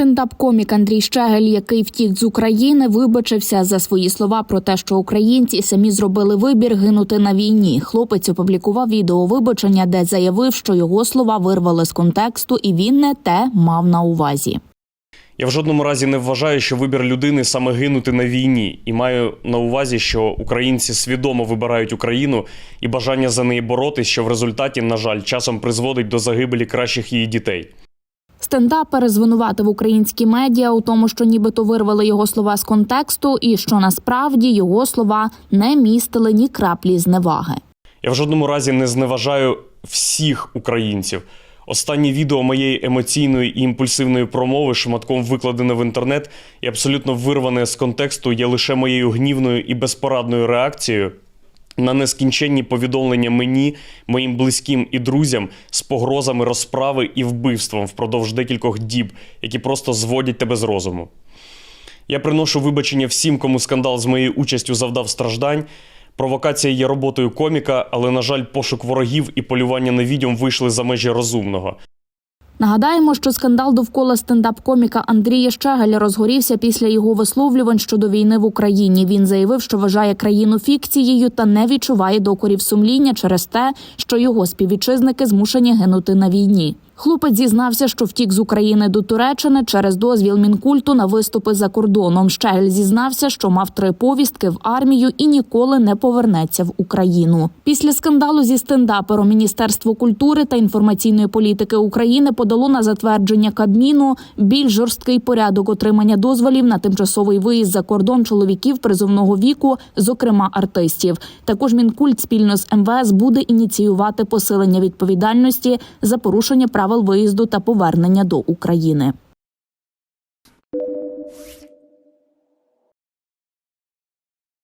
Стендап-комік Андрій Щегель, який втік з України, вибачився за свої слова про те, що українці самі зробили вибір гинути на війні. Хлопець опублікував відео вибачення, де заявив, що його слова вирвали з контексту, і він не те мав на увазі. Я в жодному разі не вважаю, що вибір людини саме гинути на війні, і маю на увазі, що українці свідомо вибирають Україну і бажання за неї боротись, що в результаті, на жаль, часом призводить до загибелі кращих її дітей. Стендапер звинуватив українські медіа у тому, що нібито вирвали його слова з контексту, і що насправді його слова не містили ні краплі зневаги. Я в жодному разі не зневажаю всіх українців. Останнє відео моєї емоційної і імпульсивної промови шматком викладене в інтернет і абсолютно вирване з контексту є лише моєю гнівною і безпорадною реакцією на нескінченні повідомлення мені, моїм близьким і друзям з погрозами розправи і вбивством впродовж декількох діб, які просто зводять тебе з розуму. Я приношу вибачення всім, кому скандал з моєю участю завдав страждань. Провокація є роботою коміка, але, на жаль, пошук ворогів і полювання на відьом вийшли за межі розумного. Нагадаємо, що скандал довкола стендап-коміка Андрія Щегеля розгорівся після його висловлювань щодо війни в Україні. Він заявив, що вважає країну фікцією та не відчуває докорів сумління через те, що його співвітчизники змушені гинути на війні. Хлопець зізнався, що втік з України до Туреччини через дозвіл мінкульту на виступи за кордоном. Щегель зізнався, що мав три повістки в армію і ніколи не повернеться в Україну. Після скандалу зі стендапером Міністерство культури та інформаційної політики України подало на затвердження Кабміну більш жорсткий порядок отримання дозволів на тимчасовий виїзд за кордон чоловіків призовного віку, зокрема артистів. Також мінкульт спільно з МВС буде ініціювати посилення відповідальності за порушення правил виїзду та повернення до України.